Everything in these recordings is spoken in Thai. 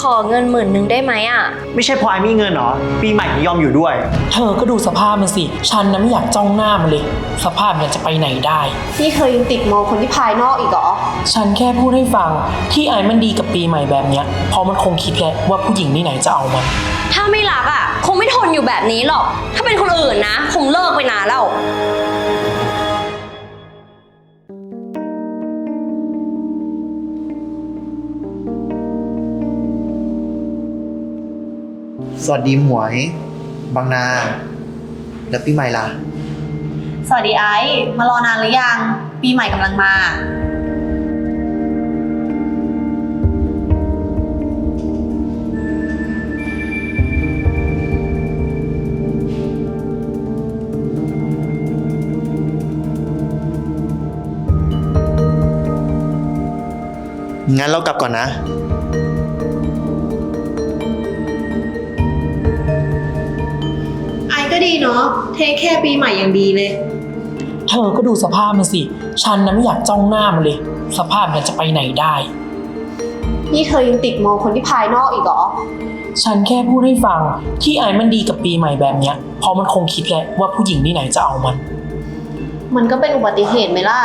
ขอเงินหมื่นหนึ่งได้ไหมอะ ไม่ใช่พอไอ้มีเงินเหรอ ปีใหม่ถึงยอมอยู่ด้วย เธอก็ดูสภาพมันสิ ฉันนะไม่อยากจ้องหน้ามันเลย สภาพมันจะไปไหนได้ นี่เธอยังติดมองคนที่ภายนอกอีกเหรอ ฉันแค่พูดให้ฟังที่ไอ้มันดีกับปีใหม่แบบเนี้ยเพราะมันคงคิดแหละว่าผู้หญิงที่ไหนจะเอามัน ถ้าไม่รักอะ คงไม่ทนอยู่แบบนี้หรอก ถ้าเป็นคนอื่นนะ คงเลิกไปนานแล้ว สวัสดีหมวย บางนา แล้วปีใหม่ล่ะ สวัสดีไอซ์มารอนานหรือยัง ปีใหม่กำลังมา งั้นเรากลับก่อนนะ ดีเนาะ เทคแค่ปีใหม่อย่างดีเลย เธอก็ดูสภาพมันสิ ฉันนะไม่อยากจ้องหน้ามันเลย สภาพมันจะไปไหนได้ นี่เธอยังติดมองคนที่ภายนอกอีกเหรอ ฉันแค่พูดให้ฟังที่ไอ้มันดีกับปีใหม่แบบเนี้ยเพราะมันคงคิดแหละว่าผู้หญิงที่ไหนจะเอามัน มันก็เป็นอุบัติเหตุไหมล่ะ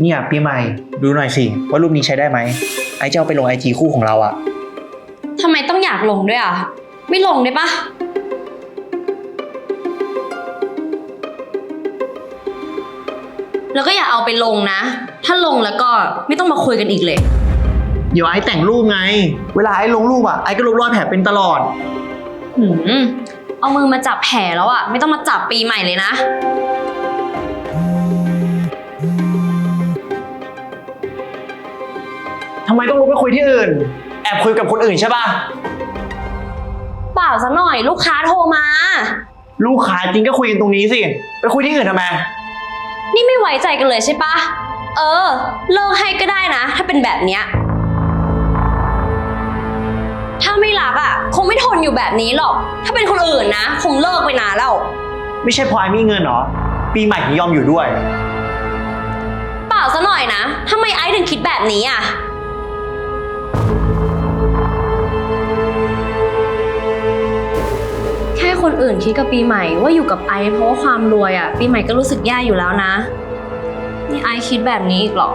เนี่ยปีใหม่ ดูหน่อยสิ ว่ารูปนี้ใช้ได้ไหม ไอ้จะเอาไปลงไอจีคู่ของเราอะทำไมต้องอยากลงด้วยอะ ไม่ลงได้ปะแล้วก็อย่าเอาไปลงนะ ถ้าลงแล้วก็ไม่ต้องมาคุยกันอีกเลย เดี๋ยวไอ้แต่งรูปไง เวลาไอ้ลงรูปอะไอ้ก็ลบรอยแผลเป็นตลอด หืมเอามือมาจับแผลแล้วอะไม่ต้องมาจับปีใหม่เลยนะ ทำไมต้องลุกไปคุยที่อื่น แอบคุยกับคนอื่นใช่ป่ะ เปล่าซะหน่อยลูกค้าโทรมา ลูกค้าจริงก็คุยกันตรงนี้สิ ไปคุยที่อื่นทำไม นี่ไม่ไว้ใจกันเลยใช่ปะ เออ เลิกให้ก็ได้นะ ถ้าเป็นแบบเนี้ย ถ้าไม่รักอะ คงไม่ทนอยู่แบบนี้หรอก ถ้าเป็นคนอื่นนะ คงเลิกไปนานแล้ว ไม่ใช่พอไอ้มีเงินเหรอ ปีใหม่ถึงยอมอยู่ด้วย เปล่าซะหน่อยนะทำไมไอซ์ถึงคิดแบบนี้อะ ค่คนอื่นคิดกับปีใหม่ว่าอยู่กับไอซ์เพราะว่าความรวยอะปีใหม่ก็รู้สึกแย่อยู่แล้วนะ นี่ไอซ์คิดแบบนี้อีกเหรอ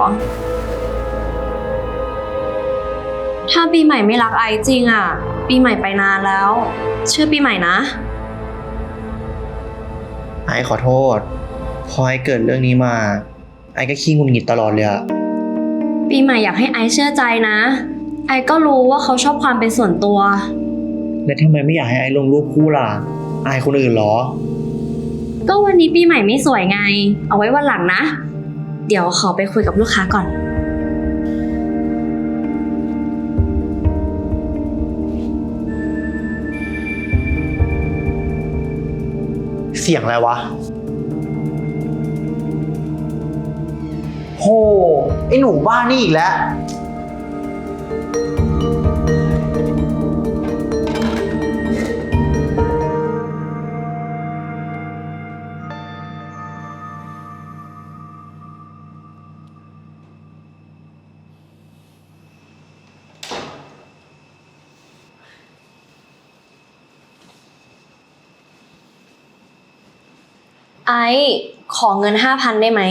ถ้าปีใหม่ไม่รักไอซ์จริงอะปีใหม่ไปนานแล้ว เชื่อปีใหม่นะ ไอ้ขอโทษ พอไอ้เกิดเรื่องนี้มา ไอ้ก็ขี้หงุนหงิดตลอดเลยอะปีใหม่อยากให้ไอซ์เชื่อใจนะ ไอซ์ก็รู้ว่าเขาชอบความเป็นส่วนตัว แล้วทำไมไม่อยากให้ไอ้ลงรูปคู่ล่ะ อายคนอื่นเหรอ ก็วันนี้ปีใหม่ไม่สวยไง เอาไว้วันหลังนะ เดี๋ยวขอไปคุยกับลูกค้าก่อน เสียงอะไรวะ โหไอ้หนูบ้านี่อีกแล้ว ไอซ์ขอเงินห้าพันได้ไหม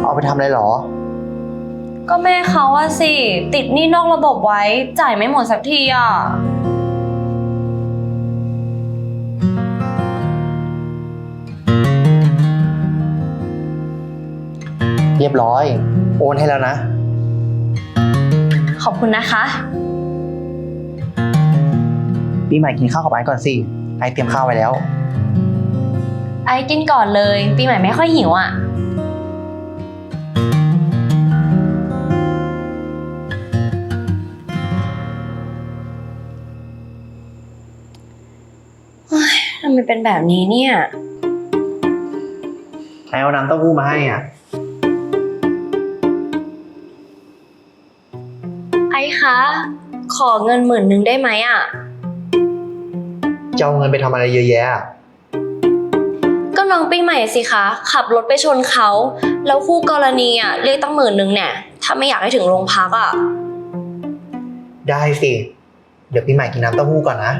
เอาไปทำอะไรเหรอ ก็แม่เขาอะสิ ติดหนี้นอกระบบไว้ จ่ายไม่หมดสักทีอะเรียบร้อย โอนให้แล้วนะ ขอบคุณนะคะ ปีใหม่กินข้าวกับไอ้ก่อนสิ ไอ้เตรียมข้าวไว้แล้ว ไอซ์กินก่อนเลย ปีใหม่ไม่ค่อยหิวอะเฮ้ยทำไมเป็นแบบนี้เนี่ยไอ้เอาน้ำเต้าหู้มาให้อะ ไอซ์คะ ขอเงินหมื่นหนึ่งได้ไหมอะจะเอาเงินไปทำอะไรเยอะแยะอะก็ น้องปีใหม่สิคะ ขับรถไปชนเขา แล้วคู่กรณีอะเรียกตั้งหมื่นนึงเนี่ย ถ้าไม่อยากให้ถึงโรงพักอะ ได้สิ เดี๋ยวปีใหม่กินน้ำเต้าหู้ก่อนนะ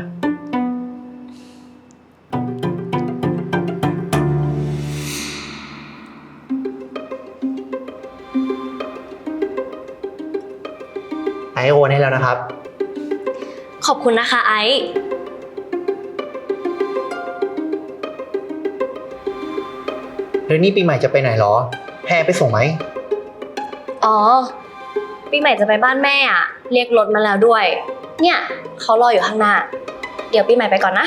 ไอโอนให้แล้วนะครับ ขอบคุณนะคะไอซ์ เดี๋ยวนี่ปีใหม่จะไปไหนหรอ แพรไปส่งไหม อ๋อ ปีใหม่จะไปบ้านแม่อะเรียกรถมาแล้วด้วย เนี่ยเขารออยู่ข้างหน้า เดี๋ยวปีใหม่ไปก่อนนะ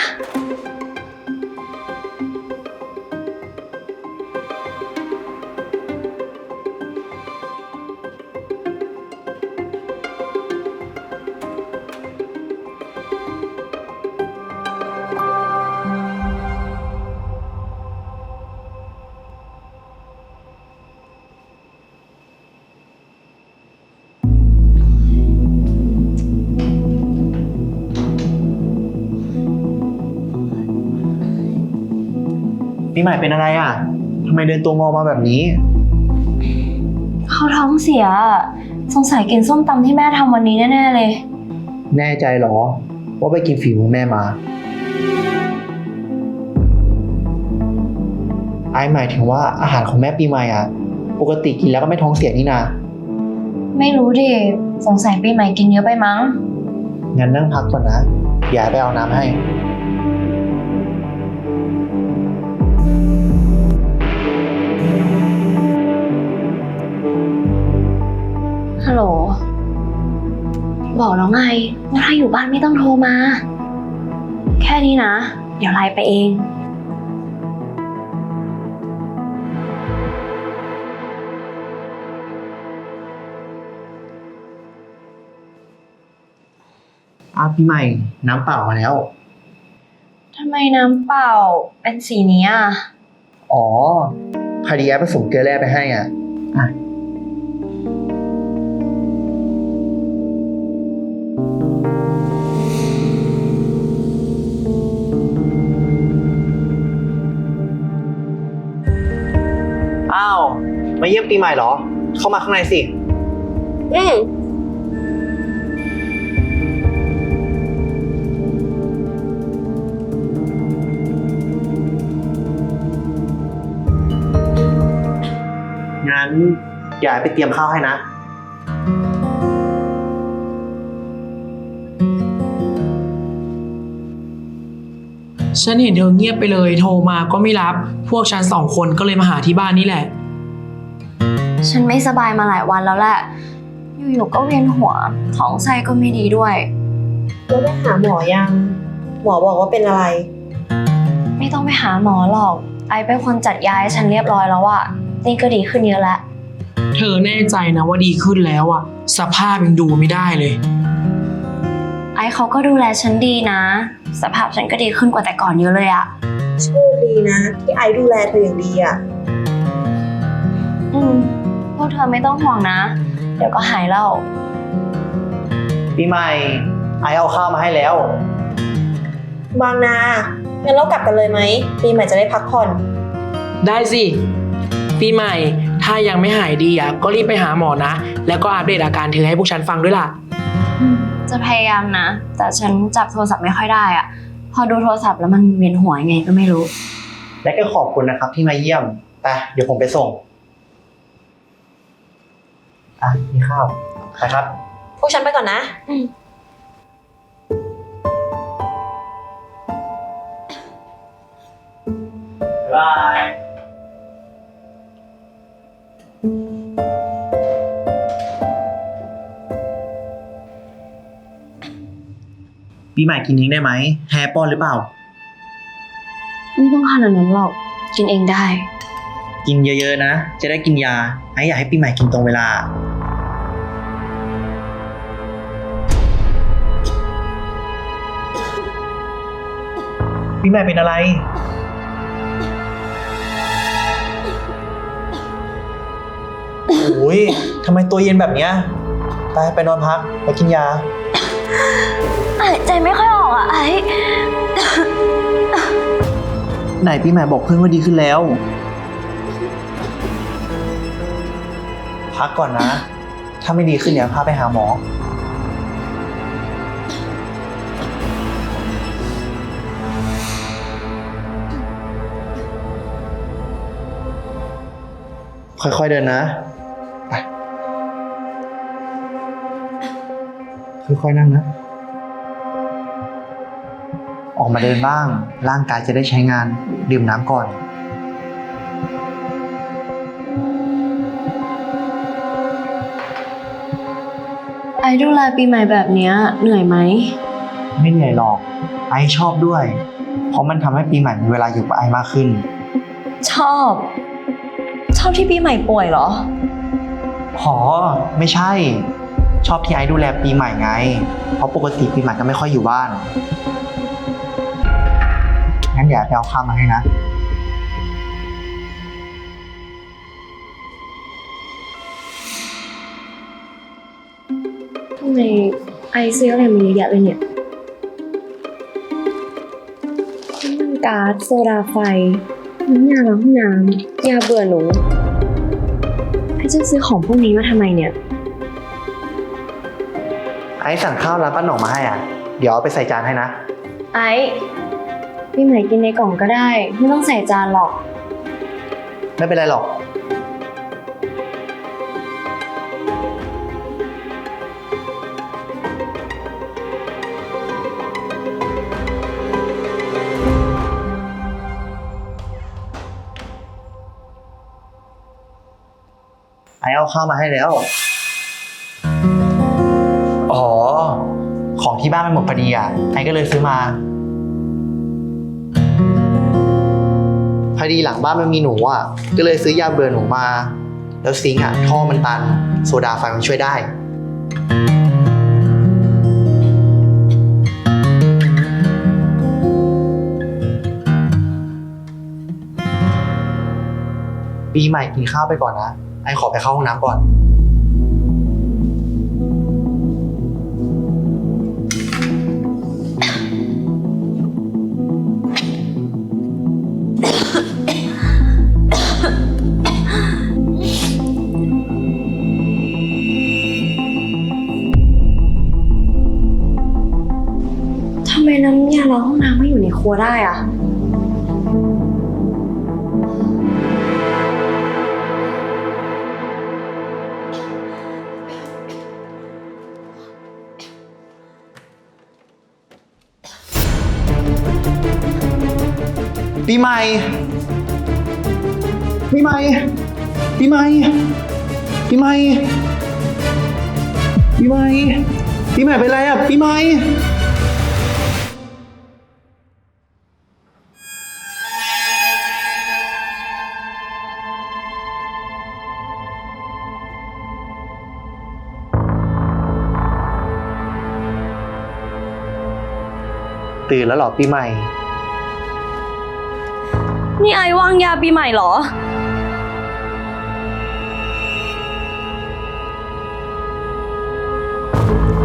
ปีใหม่เป็นอะไรอะทำไมเดินตัวงอมาแบบนี้ เขาท้องเสียอะสงสัยกินส้มตำที่แม่ทำวันนี้แน่ๆเลย แน่ใจเหรอ ว่าไปกินฝีมือแม่มา ไอหมายถึงว่าอาหารของแม่ปีใหม่อะ ปกติกินแล้วก็ไม่ท้องเสียนี่นา ไม่รู้ดิ สงสัยปีใหม่กินเยอะไปมั้ง งั้นนั่งพักก่อนนะ อย่าไปเอาน้ำให้ ไงว่าถ้าอยู่บ้านไม่ต้องโทรมา แค่นี้นะ เดี๋ยวไลน์ไปเอง อาปีใหม่ น้ำเปล่ามาแล้ว ทำไมน้ำเปล่าเป็นสีนี้อะ อ๋อพอดีแอปผสมเกลือแร่ไปให้อะ อะ ปีใหม่เหรอ เข้ามาข้างในสิ อืมงั้นอย่าไปเตรียมข้าวให้นะ ฉันเห็นเธอเงียบไปเลย โทรมาก็ไม่รับ พวกฉันสองคนก็เลยมาหาที่บ้านนี่แหละ ฉันไม่สบายมาหลายวันแล้วแหละ อยู่ๆก็เวียนหัว ท้องไส้ก็ไม่ดีด้วย แล้วไปหาหมอยัง หมอบอกว่าเป็นอะไร ไม่ต้องไปหาหมอหรอก ไอเป็นคนจัดยาให้ฉันเรียบร้อยแล้วอะนี่ก็ดีขึ้นเยอะแล้ว เธอแน่ใจนะว่าดีขึ้นแล้วอะสภาพยังดูไม่ได้เลย ไอเขาก็ดูแลฉันดีนะ สภาพฉันก็ดีขึ้นกว่าแต่ก่อนเยอะเลยอะโชคดีนะ ที่ไอดูแลเธออย่างดีอะ อืมพวก เธอไม่ต้องห่วงนะ เดี๋ยวก็หายแล้ว ปีใหม่ไอเอาข้าวมาให้แล้ว บางนางั้นเรากลับกันเลยไหมปีใหม่จะได้พักผ่อน ได้สิ ปีใหม่ ถ้ายังไม่หายดีอะก็รีบไปหาหมอนะ แล้วก็อัปเดตอาการเธอให้พวกฉันฟังด้วยล่ะ จะพยายามนะ แต่ฉันจับโทรศัพท์ไม่ค่อยได้อะพอดูโทรศัพท์แล้วมันเวียนหัวยังไงก็ไม่รู้ และก็ขอบคุณนะครับที่มาเยี่ยมไปเดี๋ยวผมไปส่ง อะมีข้าวไปครับ พวกฉันไปก่อนนะบ๊ายบาย ปีใหม่กินเองได้ไหม แฮร์ป้อนหรือเปล่า ไม่ต้องขนาดนั้นหรอก กินเองได้ กินเยอะๆนะ จะได้กินยาไอ้อยากให้ปีใหม่กินตรงเวลา ปีใหม่เป็นอะไร โอ้ยทำไมตัวเย็นแบบเนี้ย ไปไปนอนพักไปกินยา หายใจไม่ค่อยออกอะไอ้ ไหนปีใหม่บอกเพื่อนว่าดีขึ้นแล้ว พักก่อนนะ ถ้าไม่ดีขึ้นเดี๋ยวพาไปหาหมอ ค่อยๆเดินนะไปค่อยๆนั่งนะ ออกมาเดินบ้าง ร่างกายจะได้ใช้งานดื่มน้ำก่อน ดูแลปีใหม่แบบเนี้ยเหนื่อยไหม ไม่เหนื่อยหรอก ไอชอบด้วย เพราะมันทำให้ปีใหม่มีเวลาอยู่กับไอมากขึ้น ชอบ ชอบที่ปีใหม่ป่วยเหรอ หอไม่ใช่ ชอบที่ไอดูแลปีใหม่ไง เพราะปกติปีใหม่ก็ไม่ค่อยอยู่บ้าน งั้นอย่าไปเอาข้าวมาให้นะ ทำไมไอซื้ออะไรมาเยอะแยะเลยเนี่ยน้ำมันก๊าซโซดาไฟน้ำยาล้างห้องน้ำยาเบื่อหนูไอจะซื้อของพวกนี้มาทำไมเนี่ย ไอสั่งข้าวร้านป้าหน่องมาให้อะ เดี๋ยวเอาไปใส่จานให้นะ ไอพี่ใหม่กินในกล่องก็ได้ ไม่ต้องใส่จานหรอก ไม่เป็นไรหรอก ไอเอาข้าวมาให้แล้ว อ๋อ ของที่บ้านมันหมดพอดีอะ ไอก็เลยซื้อมา พอดีหลังบ้านมันมีหนูอะ ก็เลยซื้อยาเบื่อหนูมา แล้วซิงค์อะท่อมันตัน โซดาไฟมันช่วยได้ ปีใหม่กินข้าวไปก่อนนะ ไอขอไปเข้าห้องน้ำก่อน ทำไมน้ำยาล้างห้องน้ำไม่อยู่ในครัวได้อะ ปีใหม่ ปีใหม่ ปีใหม่ ปีใหม่ ปีใหม่ ปีใหม่เป็นไรอะ ปีใหม่ ตื่นแล้วเหรอปีใหม่ นี่ไอวางยาปีใหม่เหรอ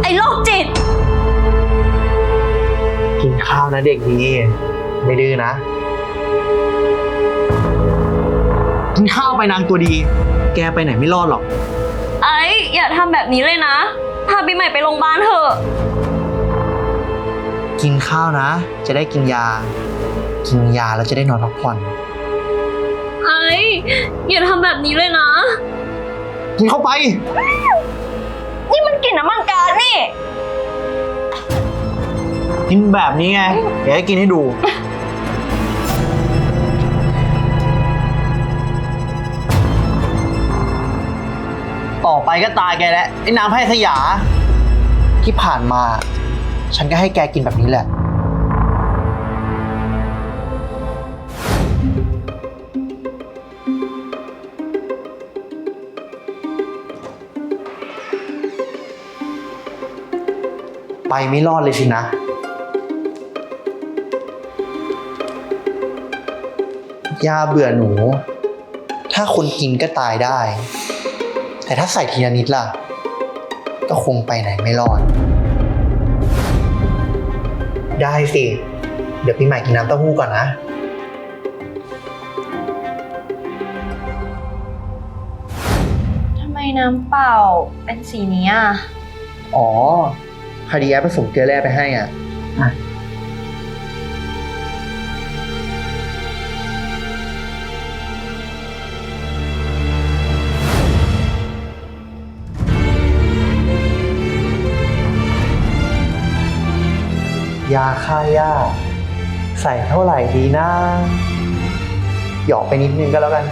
ไอโรคจิต กินข้าวนะเด็กดี ไม่ดื้อนะ กินข้าวไปนางตัวดี แกไปไหนไม่รอดหรอก ไออย่าทำแบบนี้เลยนะ พาปีใหม่ไปโรงพยาบาลเถอะ กินข้าวนะ จะได้กินยา กินยาแล้วจะได้นอนพักผ่อน ไออย่าทำแบบนี้เลยนะ กินเข้าไป นี่มันกลิ่นน้ำมันก๊าซนี่ กินแบบนี้ไงเดี๋ยวให้กินให้ดู ต่อไปก็ตายแกแล้วไอ้น้ำให้สยา ที่ผ่านมา ฉันก็ให้แกกินแบบนี้แหละ ไปไม่รอดเลยสินะ ยาเบื่อหนู ถ้าคนกินก็ตายได้ แต่ถ้าใส่ทีนิดล่ะ ก็คงไปไหนไม่รอด ได้สิ เดี๋ยวพี่ใหม่กินน้ำเต้าหู้ก่อนนะทำไมน้ำเปล่าเป็นสีนี้อะ อ๋อ พอดีแอปผสมเกลือแร่ไปให้อะ ยาฆ่าหญ้า ใส่เท่าไหร่ดีนะ หยอกไปนิดนึงก็แล้วกัน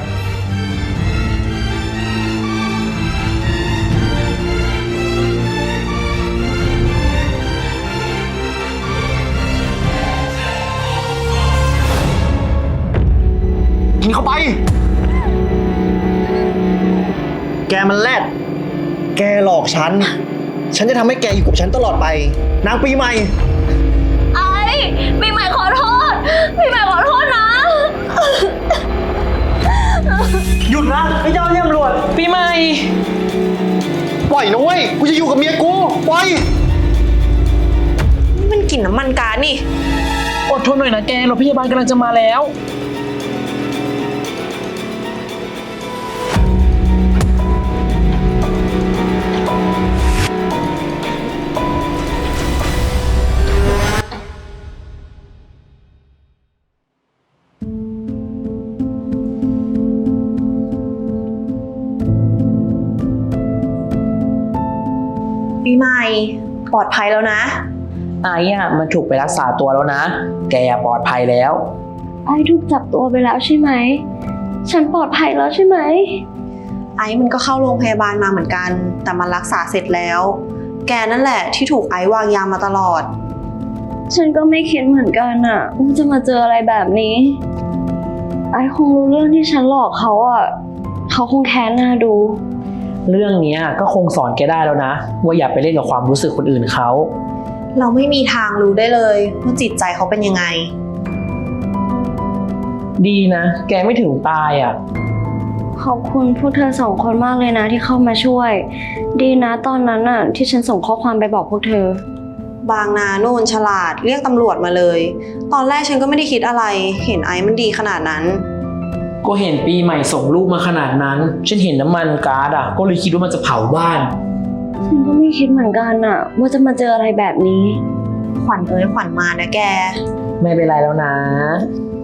ไป แกมันแรดแกหลอกฉัน ฉันจะทำให้แกอยู่กับฉันตลอดไป นางปีใหม่ ไอ้ปีใหม่ขอโทษปีใหม่ขอโทษนะ หยุดนะไม่เจ้าเยี่ยมรวจปีใหม่ ปล่อยนะเว้ย กูจะอยู่กับเมียกู ปล่อย นี่มันกลิ่นน้ำมันก๊าซนี่ อดทนหน่อยนะแกรถพยาบาลกำลังจะมาแล้ว ปีใหม่ปลอดภัยแล้วนะ ไอ้อะมันถูกไปรักษาตัวแล้วนะ แกปลอดภัยแล้ว ไอ้ถูกจับตัวไปแล้วใช่ไหม ฉันปลอดภัยแล้วใช่ไหม ไอ้มันก็เข้าโรงพยาบาลมาเหมือนกัน แต่มันรักษาเสร็จแล้ว แกนั่นแหละที่ถูกไอ้วางยามาตลอด ฉันก็ไม่คิดเหมือนกันอะว่าจะมาเจออะไรแบบนี้ ไอ้คงรู้เรื่องที่ฉันหลอกเขาอะเขาคงแค้นหน้าดู เรื่องเนี้ยก็คงสอนแกได้แล้วนะ ว่าอย่าไปเล่นกับความรู้สึกคนอื่นเขา เราไม่มีทางรู้ได้เลยว่าจิตใจเขาเป็นยังไง ดีนะ แกไม่ถึงตายอะ ขอบคุณพวกเธอสองคนมากเลยนะที่เข้ามาช่วย ดีนะตอนนั้นน่ะ ที่ฉันส่งข้อความไปบอกพวกเธอ บางนาโน่นฉลาดเรียกตำรวจมาเลย ตอนแรกฉันก็ไม่ได้คิดอะไร เห็นไอ้มันดีขนาดนั้น ก็เห็นปีใหม่ส่งรูปมาขนาดนั้น ฉันเห็นน้ำมันก๊าซอะ ก็เลยคิดว่ามันจะเผาบ้าน ฉันก็ไม่คิดเหมือนกันน่ะว่าจะมาเจออะไรแบบนี้ ขวัญเอ้ยขวัญมานะแก ไม่เป็นไรแล้วนะข